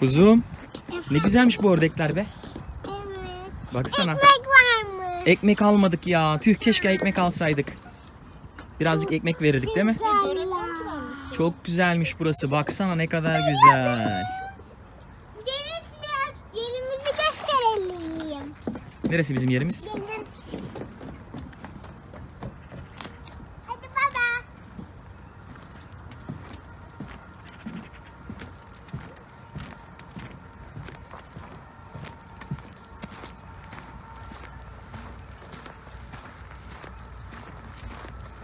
Kuzum. Ne güzelmiş bu ördekler be. Evet. Baksana. Ekmek var mı? Ekmek almadık ya. Tüh keşke ekmek alsaydık. Birazcık ekmek verirdik değil mi? Çok güzelmiş burası. Baksana ne kadar güzel. Yerimizi gösterelim. Neresi bizim yerimiz? Hadi baba.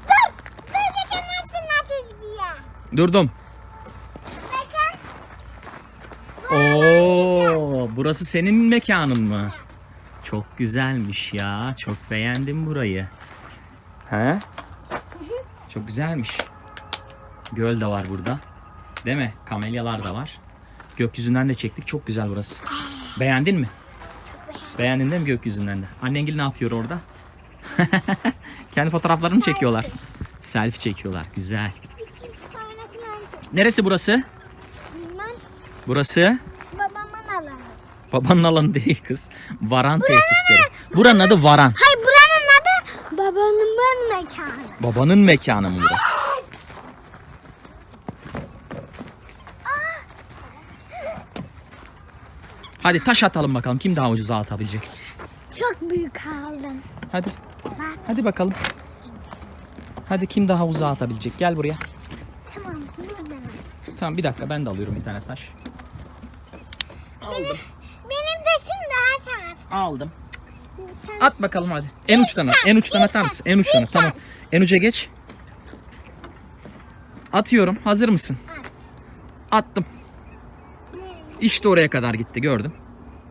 Dur! Dur geçemezsin Natizgi'ye. Durdum. Oo, burası senin mekanın mı? Çok güzelmiş ya. Çok beğendim burayı. He? Çok güzelmiş. Göl de var burada. Değil mi? Kamelyalar da var. Gökyüzünden de çektik. Çok güzel burası. Beğendin mi? Beğendin değil mi gökyüzünden de? Annengil ne yapıyor orada? Kendi fotoğraflarını mı çekiyorlar? Selfie çekiyorlar. Güzel. Neresi burası? bilmem. Burası Babamın alanı. Babanın alanı değil kız. Varan tesisleri. Buranın adı Varan. Hayır buranın adı babamın mekanı. Babanın mekanı mı burası? Hadi taş atalım bakalım kim daha ucuza atabilecek. Çok büyük aldım. Hadi. Bak Hadi bakalım. Hadi kim daha uzağa atabilecek? Gel buraya. tamam. Tamam bir dakika ben de alıyorum bir tane taş. Benim, benim taşım daha sağ. Aldım. Sen At bakalım hadi. En uçtan at. En uçtan atar mısın? En uçtan. Tamam. En uca geç. Atıyorum. Hazır mısın? at. Attım. İşte oraya kadar gitti gördüm.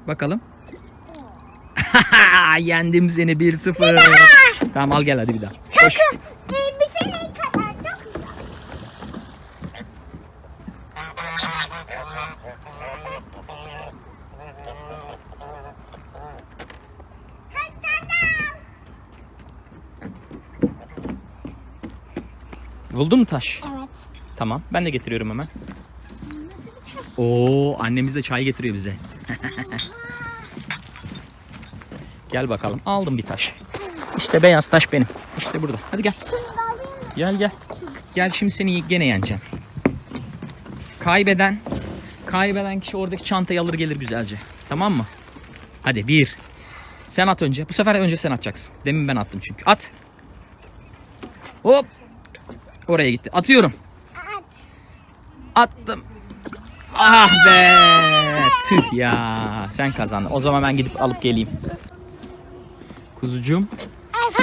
Bakalım. Yendim seni 1-0. Tamam al gel hadi bir daha. Koş. Ee, bir sene kadar çok güzel. Hadi sen de al. Buldun mu taş? Evet. Tamam. Ben de getiriyorum hemen. Oo, annemiz de çay getiriyor bize. gel bakalım. Aldım bir taş. İşte beyaz taş benim. İşte burada. Hadi gel. Gel gel. Gel şimdi seni gene yeneceğim. Kaybeden kaybeden kişi oradaki çantayı alır gelir güzelce. Tamam mı? Hadi bir. Sen at önce. Bu sefer önce sen atacaksın. Demin ben attım çünkü. At. Hop. Oraya gitti. Atıyorum. At. Attım. Ah be. Tüh ya. Sen kazandın. O zaman ben gidip alıp geleyim. Kuzucuğum.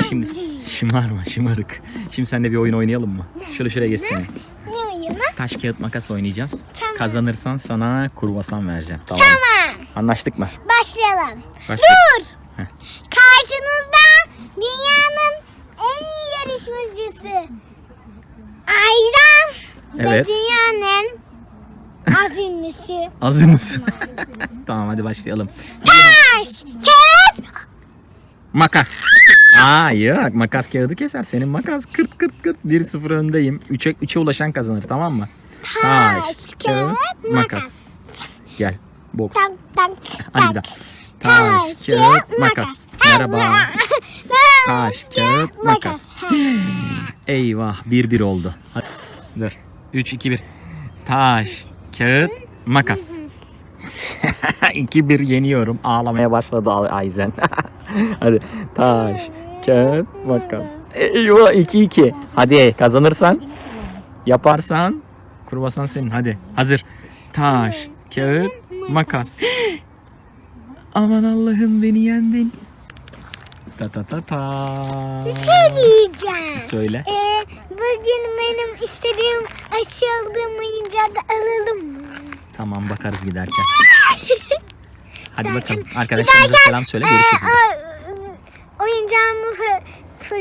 Şimdi şımarma şımarık. Şimdi seninle bir oyun oynayalım mı? Şöyle şuraya geçsene. Ne oyunu? Taş kağıt makas oynayacağız. Tamam. Kazanırsan sana kurbasan vereceğim. Tamam. Tamam. Anlaştık mı? Başlayalım. Başla. Dur. Heh. Karşınızda dünyanın en iyi yarışmacısı Evet. ve dünyanın az ünlüsü Az ünlüsün. tamam hadi başlayalım. Taş, kağıt, Makas. Aa yok makas kağıdı keser. Senin makas kırt kırt kırt 1-0 öndeyim. 3'e 3'e ulaşan kazanır tamam mı? taş, kağıt, makas. Gel. Boks. Tak tak Hadi. Taş, kağıt, makas. Merhaba. Taş, kağıt, makas. Eyvah 1-1 oldu. Hadi. Dur. 3 2 1. Taş, kağıt, makas. 2-1 yeniyorum. Ağlamaya başladı Ayzen. Hadi. Taş, kağıt, makas. Eyvah 2-2. Hadi kazanırsan yaparsan kurbasan senin. Hadi. Hazır. Taş, kağıt, makas. Aman Allah'ım beni yendin. Ta ta ta ta. Bir şey diyeceğim. Söyle. Ee, bugün benim istediğim aşı aldığım oyuncağı da alalım mı? Tamam bakarız giderken. Hadi bakalım. Arkadaşlarımıza giderken, selam söyle. Görüşürüz. aa, oyuncağımı fa-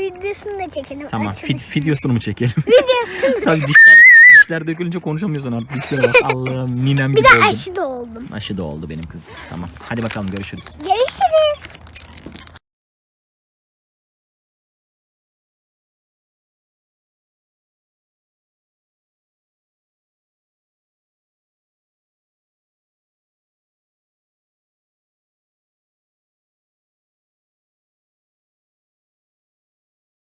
videosunu da çekelim. Tamam. Fid, videosunu mu çekelim? Videosunu. Tabii dişler, dişler dökülünce konuşamıyorsun artık. Dişlere bak. Allah'ım ninem Bir gibi de oldum. aşı da oldum. Aşı da oldu benim kızım. Tamam. Hadi bakalım görüşürüz. Görüşürüz.